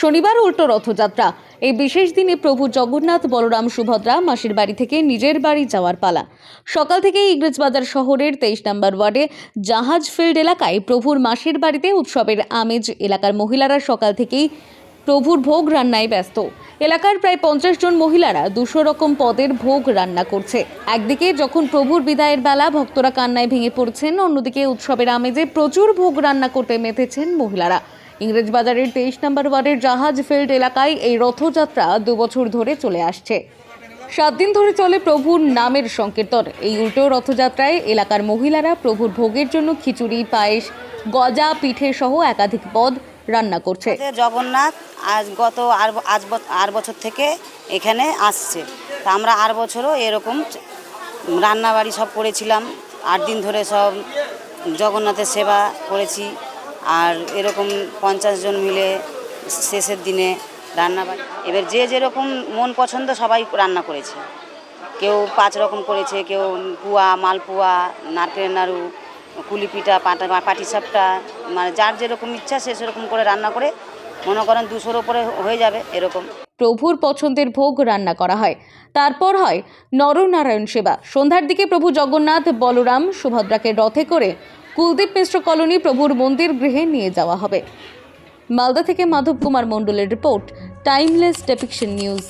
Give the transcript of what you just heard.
শনিবার উল্টো রথযাত্রা। এই বিশেষ দিনে প্রভু জগন্নাথ, বলরাম সুভদ্রা মাসির বাড়ি থেকে নিজের বাড়ি যাওয়ার পালা। সকাল থেকে ইংরেজবাজার শহরের তেইশ নম্বর ওয়ার্ডে জাহাজ ফিল্ড এলাকায় প্রভুর মাসির বাড়িতে উৎসবের আমেজ এলাকার মহিলারা সকাল থেকেই প্রভুর ভোগ রান্নায় ব্যস্ত। এলাকার প্রায় পঞ্চাশ জন মহিলারা দুশো রকম পদের ভোগ রান্না করছে। একদিকে যখন প্রভুর বিদায়ের বেলা ভক্তরা কান্নায় ভেঙে পড়ছেন, অন্যদিকে উৎসবের আমেজে প্রচুর ভোগ রান্না করতে মেতেছেন মহিলারা। ইংরেজবাজারের তেইশ নম্বর ওয়ার্ডের জাহাজ ফিল্ড এলাকায় এই রথযাত্রা দুবছর ধরে চলে আসছে। সাত দিন ধরে চলে প্রভুর নামের সংকীর্তন। এই উল্টো রথযাত্রায় এলাকার মহিলারা প্রভুর ভোগের জন্য খিচুড়ি, পায়েস, গজা, পিঠে সহ একাধিক পদ রান্না করছে। জগন্নাথ আজ গত আর আজ আর বছর থেকে এখানে আসছে। তা আমরা আর বছরও এরকম রান্নাবাড়ি সব করেছিলাম। আট দিন ধরে সব জগন্নাথের সেবা করেছি। আর এরকম পঞ্চাশ জন মিলে শেষের দিনে রান্নাবাড়ি এবার যে যেরকম মন পছন্দ সবাই রান্না করেছে। কেউ পাঁচ রকম করেছে, কেউ পুয়া, মালপুয়া, নারকেলের নাড়ু কুলি পিঠা পাটা পাটিসাপটা মানে যার যেরকম ইচ্ছা সে সেরকম করে রান্না করে, মনে করেন দুশোর ওপরে হয়ে যাবে এরকম। প্রভুর পছন্দের ভোগ রান্না করা হয়। তারপর হয় নরনারায়ণ সেবা। সন্ধ্যার দিকে প্রভু জগন্নাথ, বলরাম, সুভদ্রাকে রথে করে কুলদীপ মিশ্র কলোনি প্রভুর মন্দির গৃহে নিয়ে যাওয়া হবে। মালদা থেকে মাধব কুমার মণ্ডলের রিপোর্ট টাইমলেস ডেপিকশন নিউজ